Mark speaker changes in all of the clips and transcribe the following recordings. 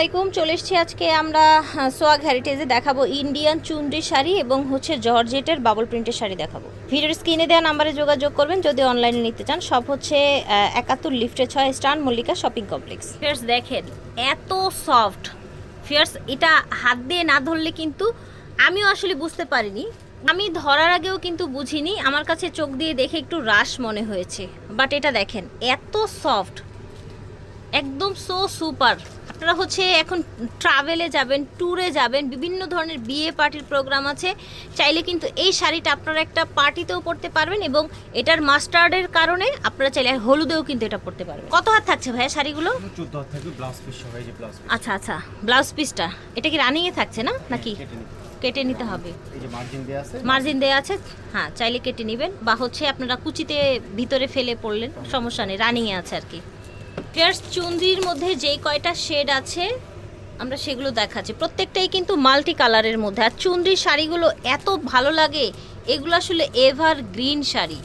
Speaker 1: আলাইকুম, চলে এসেছি আজকে আমরা সোয়াগ হেরিটেজে দেখাবো ইন্ডিয়ান চুনরি শাড়ি এবং হচ্ছে জর্জেটের বাবল প্রিন্টের শাড়ি দেখাবো। ভিডিওর স্ক্রিনে দেওয়া নাম্বারে যোগাযোগ করবেন, যদি অনলাইনে নিতে চান। সব হচ্ছে একাত্তর লিফটে ছয় স্টান মল্লিকা শপিং কমপ্লেক্স ফিয়ার্স দেখেন, এত সফট ফিয়ার্স এটা হাত দিয়ে না ধরলে কিন্তু আমিও আসলে বুঝতে পারিনি। আমি ধরার আগেও কিন্তু বুঝিনি, আমার কাছে চোখ দিয়ে দেখে একটু রাশ মনে হয়েছে। বাট এটা দেখেন, এত সফট একদম সো সুপার আপনারা হচ্ছে এখন ট্রাভেলে যাবেন ট্যুরে যাবেন বিভিন্ন ধরনের বিয়ে পার্টির প্রোগ্রাম আছে। চাইলে কিন্তু এই শাড়িটা আপনারা একটা পার্টিতেও পরতে পারবেন এবং এটার মাস্টার্ডের কারণে আপনারা চাইলে হলুদেও কিন্তু এটা পরতে পারবেন। কত হাত থাকছে ভাইয়া শাড়িগুলো? আচ্ছা আচ্ছা ব্লাউজ পিসটা এটা কি রানিংয়ে থাকছে না নাকি?
Speaker 2: কেটে নিতে
Speaker 1: হবে।
Speaker 2: মার্জিন দেওয়া আছে।
Speaker 1: মার্জিন দেওয়া আছে হ্যাঁ চাইলে কেটে নেবেন। বা হচ্ছে আপনারা কুচিতে ভিতরে ফেলে পড়লেন সমস্যা নেই রানিংয়ে আছে আর কি। ফিয়ার্স চুন্দ্রির মধ্যে যেই কয়টা শেড আছে, আমরা সেগুলো দেখাচ্ছি। প্রত্যেকটাই কিন্তু মাল্টি কালারের মধ্যে। আর চুন্দ্রির শাড়িগুলো এত ভালো লাগে, এগুলো আসলে এভার গ্রিন শাড়ি।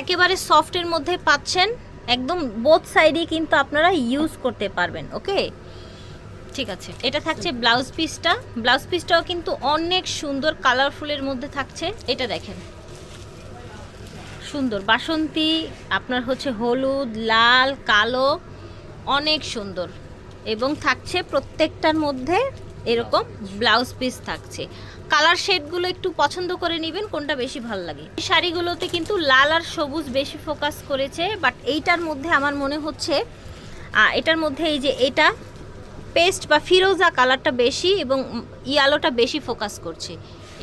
Speaker 1: একেবারে সফটের মধ্যে পাচ্ছেন, একদম বোথ সাইডেই কিন্তু আপনারা ইউজ করতে পারবেন ওকে ঠিক আছে, এটা থাকছে ব্লাউজ পিসটা ব্লাউজ পিসটাও কিন্তু অনেক সুন্দর কালারফুলের মধ্যে থাকছে। এটা দেখেন। সুন্দর। বাসন্তী, আপনার হচ্ছে হলুদ, লাল, কালো। অনেক সুন্দর। এবং থাকছে প্রত্যেকটার মধ্যে এরকম ব্লাউজ পিস থাকছে। কালার শেডগুলো একটু পছন্দ করে নেবেন কোনটা বেশি ভালো লাগে। এই শাড়িগুলোতে কিন্তু লাল আর সবুজ বেশি ফোকাস করেছে বাট এইটার মধ্যে আমার মনে হচ্ছে এটার মধ্যে এই যে এটা পেস্ট বা ফিরোজা কালারটা বেশি এবং ইয়ালোটা বেশি ফোকাস করছে।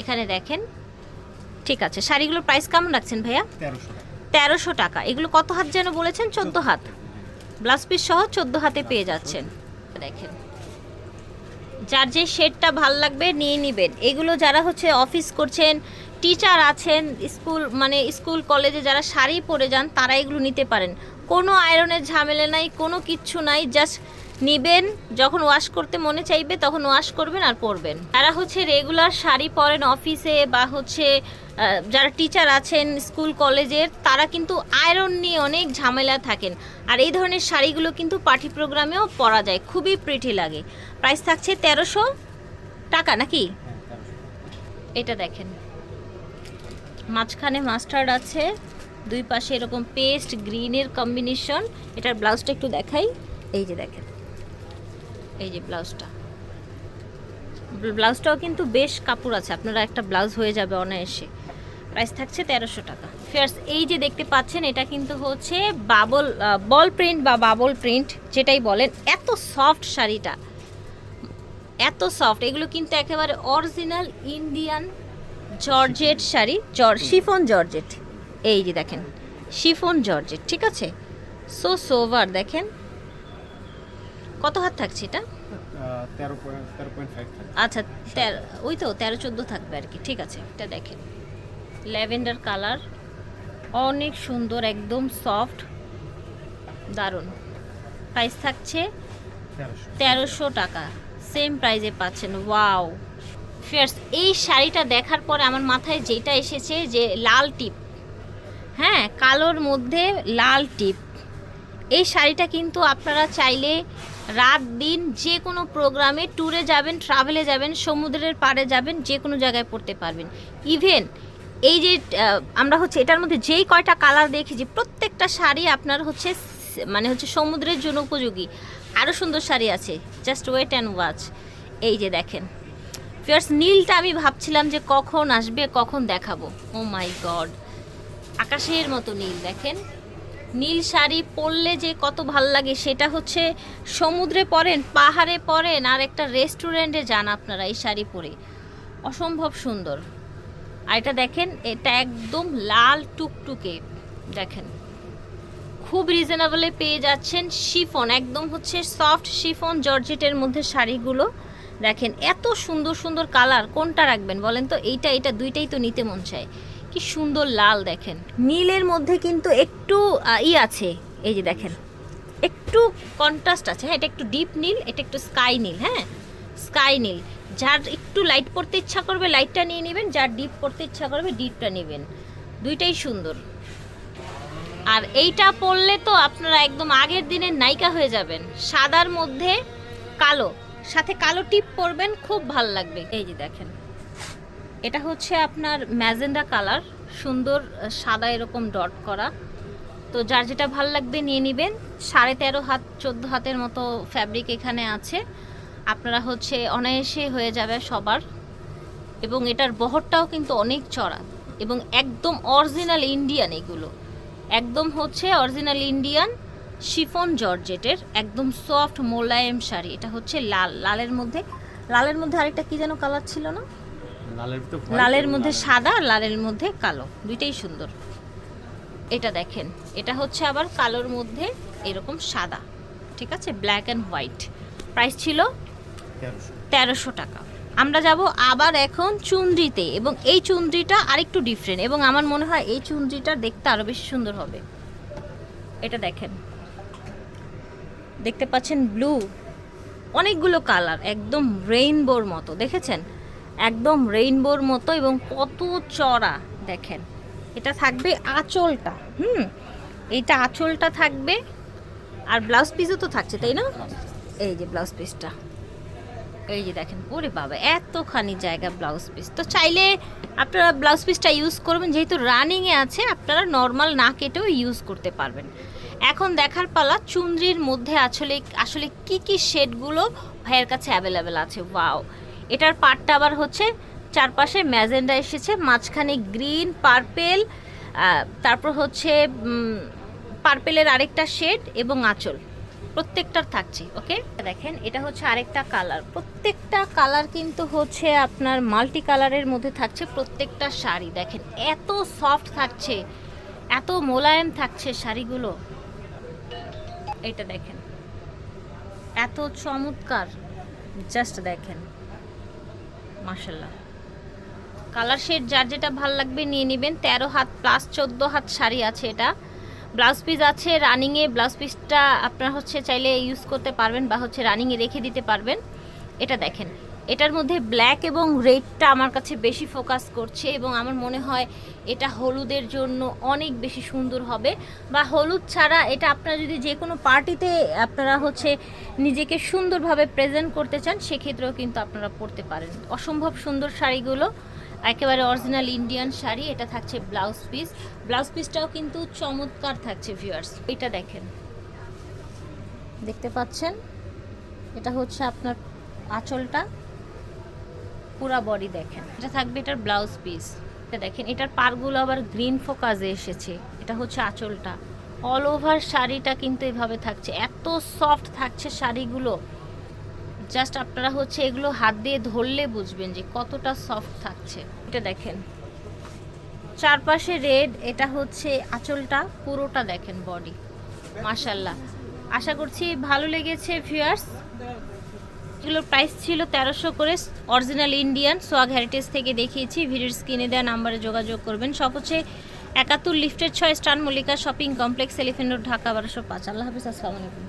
Speaker 1: এখানে দেখেন ঠিক আছে শাড়িগুলোর প্রাইস কেমন রাখছেন ভাইয়া?
Speaker 2: তেরোশো টাকা।
Speaker 1: তেরোশো টাকা। এগুলো কত হাত যেন বলেছেন? চোদ্দ হাত। ব্লাউজ পিস সহ চোদ্দ হাতে পেয়ে যাচ্ছেন। দেখেন। যার যে শেডটা ভালো লাগবে নিয়ে নেবেন। এগুলো যারা হচ্ছে অফিস করছেন, টিচার আছেন, স্কুল মানে স্কুল, কলেজে যারা শাড়ি পরে যান, তারা এগুলো নিতে পারেন। কোনো আয়রনের ঝামেলা নাই, কোনো কিচ্ছু নাই, জাস্ট নিবেন। যখন ওয়াশ করতে মনে চাইবে, তখন ওয়াশ করবেন আর পরবেন। তারা হচ্ছে রেগুলার শাড়ি পরেন অফিসে বা হচ্ছে যারা টিচার আছেন স্কুল কলেজের তারা কিন্তু আয়রন নিয়ে অনেক ঝামেলা থাকেন। আর এই ধরনের শাড়িগুলো কিন্তু পার্টি প্রোগ্রামেও পরা যায়, খুবই প্রিটি লাগে। প্রাইস থাকছে তেরোশো টাকা নাকি? এটা দেখেন। মাঝখানে মাস্টার্ড আছে, দুই পাশে এরকম পেস্ট গ্রিনের কম্বিনেশন এটার ব্লাউজটা একটু দেখাই। এই যে দেখেন, এই যে ব্লাউজটা ব্লাউজটাও কিন্তু বেশ কাপড় আছে, আপনারা একটা ব্লাউজ হয়ে যাবে অনায়াসে। প্রাইস থাকছে তেরোশো টাকা। ফেয়ার্স এই যে দেখতে পাচ্ছেন এটা কিন্তু হচ্ছে বাবল বল প্রিন্ট বা বাবল প্রিন্ট যেটাই বলেন। এত সফট শাড়িটা। এত সফট। এগুলো কিন্তু একেবারে অরিজিনাল ইন্ডিয়ান জর্জেট শাড়ি জর শিফন জর্জেট। এই যে দেখেন শিফন জর্জেট ঠিক আছে? সো সোভার দেখেন। কত হাত থাকছে এটা? আচ্ছা তেরো ওই তো তেরো চোদ্দ থাকবে আর কি ঠিক আছে এটা দেখেন। Lavender colour. অনেক সুন্দর একদম সফট। দারুণ। প্রাইস থাকছে
Speaker 2: তেরোশো।
Speaker 1: টাকা। সেম প্রাইজে পাচ্ছেন। ওয়াও ফিয়ার্স এই শাড়িটা দেখার পরে আমার মাথায় যেটা এসেছে যে লাল টিপ। হ্যাঁ কালোর মধ্যে লাল টিপ। এই শাড়িটা কিন্তু আপনারা চাইলে রাত দিন যে কোনো প্রোগ্রামে ট্যুরে যাবেন ট্রাভেলে যাবেন সমুদ্রের পাড়ে যাবেন যে কোনো জায়গায় পড়তে পারবেন। ইভেন এই যে আমরা হচ্ছে এটার মধ্যে যেই কয়টা কালার দেখেছি, প্রত্যেকটা শাড়ি আপনার হচ্ছে মানে হচ্ছে সমুদ্রের জন্য উপযোগী। আরও সুন্দর শাড়ি আছে জাস্ট ওয়েট অ্যান্ড ওয়াচ এই যে দেখেন। ফিয়ার্স নীলটা আমি ভাবছিলাম যে কখন আসবে, কখন দেখাবো। ও মাই গড আকাশের মতো নীল, দেখেন। নীল শাড়ি পরলে যে কত ভালো লাগে, সেটা হচ্ছে সমুদ্রে পরেন, পাহাড়ে পরেন, আর একটা রেস্টুরেন্টে যান আপনারা এই শাড়ি পরে। অসম্ভব সুন্দর। আর এটা দেখেন, এটা একদম লাল টুকটুকে। দেখেন, খুব রিজনেবলে পেয়ে যাচ্ছেন শিফন। একদম হচ্ছে সফট শিফন জর্জেটের মধ্যে শাড়িগুলো। দেখেন, এত সুন্দর সুন্দর কালার কোনটা রাখবেন বলেন তো? এইটা এটা দুইটাই তো নিতে মন চায়। কি সুন্দর লাল দেখেন। নীলের মধ্যে কিন্তু একটু ই আছে, এই যে দেখেন, একটু কন্ট্রাস্ট আছে। হ্যাঁ এটা একটু ডিপ নীল, এটা একটু স্কাই নীল হ্যাঁ? স্কাই নীল। যার একটু লাইট পড়তে ইচ্ছা করবে লাইটটা নিয়ে নেবেন, যার ডিপ পড়তে ইচ্ছা করবে ডিপটা নেবেন। দুইটাই সুন্দর। আর এইটা পরলে তো আপনারা একদম আগের দিনের নায়িকা হয়ে যাবেন। সাদার মধ্যে কালো, সাথে কালো টিপ পরবেন, খুব ভালো লাগবে। এই যে দেখেন, এটা হচ্ছে আপনার ম্যাজেন্ডা কালার, সুন্দর সাদা এরকম ডট করা। তো যার যেটা ভালো লাগবে নিয়ে নেবেন। সাড়ে তেরো হাত, চোদ্দ হাতের মতো ফ্যাব্রিক এখানে আছে। আপনারা হচ্ছে অনায়াসে হয়ে যাবে সবার। এবং এটার বহরটাও কিন্তু অনেক চড়া। এবং একদম অরিজিনাল ইন্ডিয়ান এগুলো। একদম হচ্ছে অরিজিনাল ইন্ডিয়ান শিফন জর্জেটের একদম সফট মোলায়েম শাড়ি। এটা হচ্ছে লাল লালের মধ্যে। লালের মধ্যে আরেকটা কি যেন কালার ছিল না?
Speaker 2: লালের
Speaker 1: মধ্যে সাদা আর লালের মধ্যে কালো। দুইটাই সুন্দর। এটা দেখেন। এটা হচ্ছে আবার কালোর মধ্যে এরকম সাদা। ঠিক আছে? ব্ল্যাক অ্যান্ড হোয়াইট প্রাইস ছিল তেরোশো। টাকা। আমরা যাব আবার এখন চুন্দ্রিতে এবং এই চুন্দ্রিটা আরেকটু ডিফারেন্ট এবং আমার মনে হয় এই চুন্দ্রিটা দেখতে আরও বেশি সুন্দর হবে। এটা দেখেন। দেখতে পাচ্ছেন ব্লু অনেকগুলো কালার একদম রেইনবোর মতো। দেখেছেন? একদম রেইনবোর মতো এবং কত চড়া দেখেন। এটা থাকবে আঁচলটা হুম? এইটা আঁচলটা থাকবে আর ব্লাউজ পিসও তো থাকছে তাই না? এই যে ব্লাউজ পিসটা এই যে দেখেন, ওরে বাবা, এতখানি জায়গা ব্লাউজ পিস তো চাইলে আপনারা ব্লাউজ পিসটা ইউজ করবেন, যেহেতু রানিংয়ে আছে, আপনারা নর্মাল না কেটেও ইউজ করতে পারবেন। এখন দেখার পালা চুন্দ্রির মধ্যে আসলে আসলে কি কি শেডগুলো ভাইয়ের কাছে অ্যাভেলেবেল আছে। ওয়াও এটার পার্টটা আবার হচ্ছে, চারপাশে ম্যাজেন্ডা এসেছে, মাঝখানে গ্রিন পার্পেল তারপর হচ্ছে পার্পেলের আরেকটা শেড এবং আঁচল। প্রত্যেকটার থাকছে, ওকে? দেখেন, এটা হচ্ছে আরেকটা কালার। প্রত্যেকটা কালার কিন্তু হচ্ছে আপনার মাল্টি কালারের মধ্যে থাকছে প্রত্যেকটা শাড়ি। দেখেন, এত সফট থাকছে, এত মোলায়েম থাকছে শাড়িগুলো। এটা দেখেন, এত চমৎকার। জাস্ট দেখেন মাশাল্লাহ কালার শেড যার যেটা ভালো লাগবে নিয়ে নেবেন। তেরো হাত প্লাস চোদ্দ হাত শাড়ি আছে এটা। ব্লাউজ পিস আছে রানিংয়ে, ব্লাউজ পিসটা আপনারা হচ্ছে চাইলে ইউজ করতে পারবেন বা হচ্ছে রানিংয়ে রেখে দিতে পারবেন। এটা দেখেন, এটার মধ্যে ব্ল্যাক এবং রেডটা আমার কাছে বেশি ফোকাস করছে এবং আমার মনে হয় এটা হলুদের জন্য অনেক বেশি সুন্দর হবে বা হলুদ ছাড়া এটা আপনারা যদি যে কোনো পার্টিতে আপনারা হচ্ছে নিজেকে সুন্দরভাবে প্রেজেন্ট করতে চান, সেক্ষেত্রেও কিন্তু আপনারা পরতে পারেন। অসম্ভব সুন্দর শাড়িগুলো। একেবারে অরিজিনাল ইন্ডিয়ান শাড়ি, এটা থাকছে ব্লাউজ পিস ব্লাউজ পিসটাও কিন্তু চমৎকার থাকছে ভিউয়ার্স এটা দেখেন। দেখতে পাচ্ছেন? এটা হচ্ছে আপনার আঁচলটা। পুরা বডি দেখেন। এটা থাকবে এটার ব্লাউজ পিস এটা দেখেন, এটার পারগুলো আবার গ্রিন ফোকাসে এসেছে। এটা হচ্ছে আঁচলটা। অল ওভার শাড়িটা কিন্তু এভাবে থাকছে। এত সফট থাকছে শাড়িগুলো। জাস্ট আপনারা হচ্ছে এগুলো হাত দিয়ে ধরলে বুঝবেন যে কতটা সফট থাকছে। এটা দেখেন। চারপাশে রেড এটা হচ্ছে আঁচলটা, পুরোটা দেখেন বডি মাশাল্লাহ আশা করছি ভালো লেগেছে ভিউয়ার্স এগুলোর প্রাইস ছিল তেরোশো করে অরিজিনাল ইন্ডিয়ান সোয়াগ হেরিটেজ থেকে দেখিয়েছি। ভিডিওর স্ক্রিনে দেওয়া নাম্বারে যোগাযোগ করবেন। সব হচ্ছে একাত্তর লিফটের ছয় স্টান Mallika shopping complex elephant road Dhaka বারোশো পাঁচ। আল্লাহ হাফিজ, আসসালামু আলাইকুম।